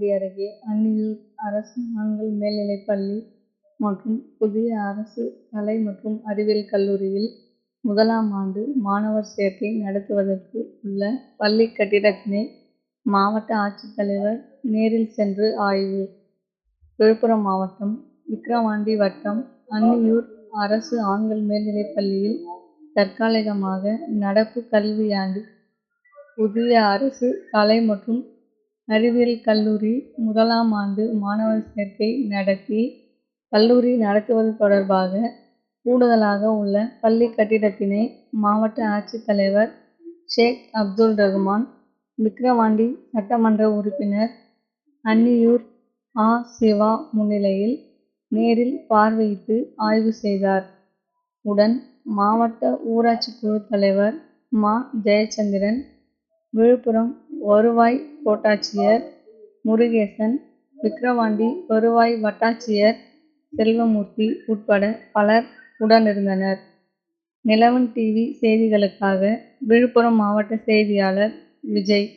பாலகுடி அருகே அன்னியில் அரசு ஆண்கள் மேல்நிலைப்பள்ளி மற்றும் புதிய அரசு கலை மற்றும் அறிவியல் கல்லூரியில் முதலாம் ஆண்டு மாணவர் சேர்க்கை நடத்துவதற்கு உள்ள பள்ளி கட்டிடத்தினை மாவட்ட ஆட்சித்தலைவர் நேரில் சென்று ஆய்வு. விழுப்புரம் மாவட்டம் விக்கிரவாண்டி வட்டம் அன்னியூர் அரசு ஆண்கள் மேல்நிலைப்பள்ளியில் தற்காலிகமாக நடப்பு கல்வியாண்டு புதிய அரசு கலை மற்றும் அறிவியல் கல்லூரி முதலாம் ஆண்டு மாணவர் சேர்க்கை நடத்தி கல்லூரி நடத்துவது தொடர்பாக கூடுதலாக உள்ள பள்ளி கட்டிடத்தினை மாவட்ட ஆட்சித்தலைவர் ஷேக் அப்துல் ரஹ்மான் விக்கிரவாண்டி சட்டமன்ற உறுப்பினர் அன்னியூர் ஆ. சிவா முன்னிலையில் நேரில் பார்வையிட்டு ஆய்வு செய்தார். உடன் மாவட்ட ஊராட்சி குழு தலைவர் மா. ஜெயச்சந்திரன் விழுப்புரம் வருவாய் கோட்டாட்சியர் முருகேசன் விக்கிரவாண்டி வருவாய் வட்டாட்சியர் செல்வமூர்த்தி உட்பட பலர் உடனிருந்தனர். நிலவன் டிவி செய்திகளுக்காக விழுப்புரம் மாவட்ட செய்தியாளர் விஜய்.